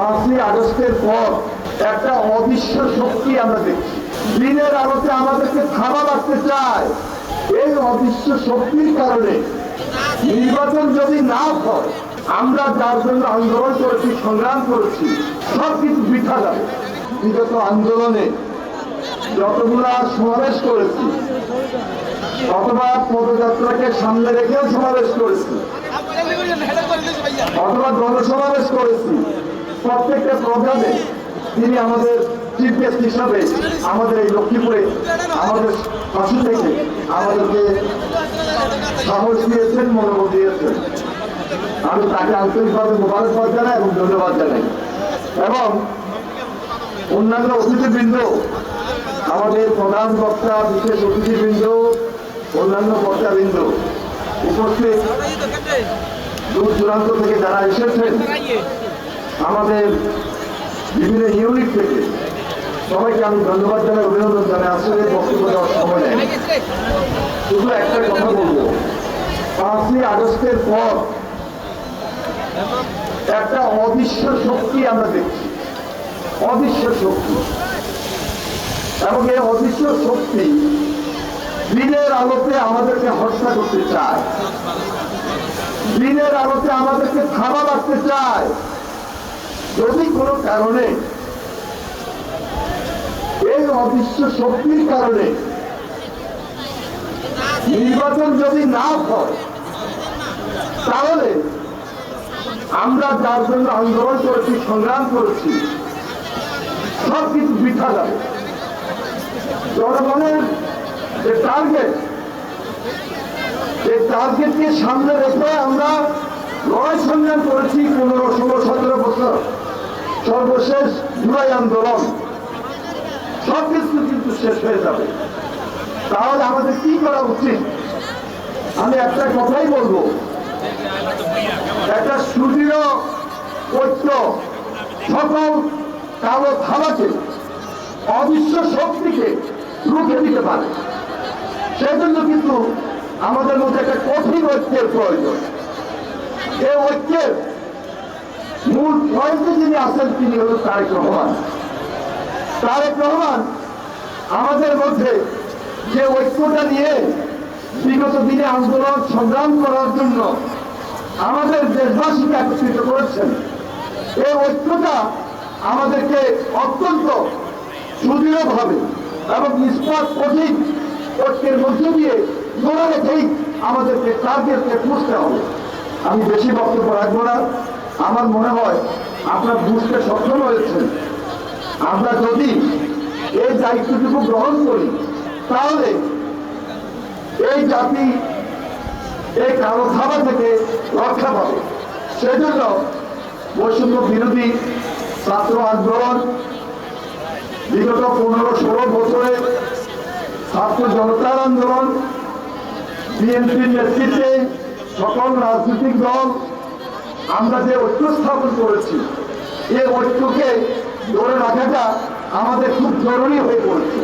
পাঁচই আগস্টের পর একটা অদৃশ্য শক্তি আমরা দেখছি। দিনের আলোতে আমাদেরকে থামা রাখতে চায়। এই অদৃশ্য শক্তির কারণে নির্বাচন যদি না হয়, আমরা যার জন্য আন্দোলন করেছি, সংগ্রাম করেছি সব কিছু বৃথা যাবে। বিগত আন্দোলনে যতগুলা সমাবেশ করেছি, অথবা পদযাত্রাকে সামনে রেখেও সমাবেশ করেছি, অথবা জনসমাবেশ করেছি প্রত্যেকটা প্রোগ্রামে তিনি আমাদের চিফ গেস্ট হিসাবে আমাদের এই লক্ষ্মীপুরে, আমাদের পাশে থেকে আমাদেরকে সাহস দিয়েছেন, মনোবল দিয়েছেন। আমি তাকে আন্তরিকভাবে মোবারকবাদ জানাই এবং ধন্যবাদ জানাই। এবং অন্যান্য অতিথিবৃন্দ, আমাদের প্রধান বক্তা, বিশেষ অতিথিবৃন্দ, অন্যান্য বক্তাবৃন্দ উপস্থিত। দূর দূরান্ত থেকে যারা এসেছেন আমাদের বিভিন্ন ইউনিট থেকে সবাইকে আমি ধন্যবাদ জানাই, অভিনন্দন জানাই আসলে বক্তব্য দেওয়ার সময় নেই। শুধু একটা কথা বলব, পাঁচই আগস্টের পর একটা অদৃশ্য শক্তি আমরা দেখছি, অদৃশ্য শক্তি। এবং এই অদৃশ্য শক্তি দিনের আলোতে আমাদেরকে হত্যা করতে চায়, দিনের আলোতে আমাদেরকে থামা রাখতে চায়। যদি কোনো কারণে এই অদৃশ্য শক্তির কারণে নির্বাচন যদি না হয়, তাহলে আমরা যার জন্য আন্দোলন করেছি, সংগ্রাম করেছি সব কিছু বৃথা যাবে। জনগণের যে টার্গেট এই টার্গেটকে সামনে রেখে আমরা লড়াই সংগ্রাম করেছি, পনেরো, ষোলো, সতেরো বছর। সর্বশেষ জুলাই আন্দোলন। সব কিছু কিন্তু শেষ হয়ে যাবে। তাহলে আমাদের কি করা উচিত? আমি একটা কথাই বলব। একটা সুদৃঢ় ঐক্য সকল কালো থাবাকে অবিশ্ব শক্তিকে রুখে দিতে পারে। সেজন্য কিন্তু আমাদের মধ্যে একটা কঠিন ঐক্যের প্রয়োজন। এই ঐক্যের মূল পয়েন্টে যিনি আছেন তিনি হল তারেক রহমান। তারেক রহমান আমাদের মধ্যে যে ঐক্যটা নিয়ে বিগত দিনে আন্দোলন সংগ্রাম করার জন্য আমাদের দেশবাসীকে একত্রিত করেছেন, এই ঐক্যটা আমাদেরকে অত্যন্ত সুদৃঢ়ভাবে এবং নিষ্পাত কঠিন ঐক্যের মধ্য দিয়ে ধরে রেখেই আমাদেরকে টার্গেটকে পুষতে হবে। আমি বেশি বক্তব্য রাখব না। আমার মনে হয় আপনার বুঝতে সক্ষম হয়েছেন। আমরা যদি এই দায়িত্বটুকু গ্রহণ করি, তাহলে এই জাতি এই কালো থাবা থেকে রক্ষা পাবে। সেজন্য বৈষম্য বিরোধী ছাত্র আন্দোলন বিগত পনেরো ষোলো বছরে ছাত্র জনতার আন্দোলন, বিএনপির নেতৃত্বে সকল রাজনৈতিক দল আমরা যে ঐক্য স্থাপন করেছি এই ঐক্যকে ধরে রাখাটা আমাদের খুব জরুরি হয়ে পড়েছে।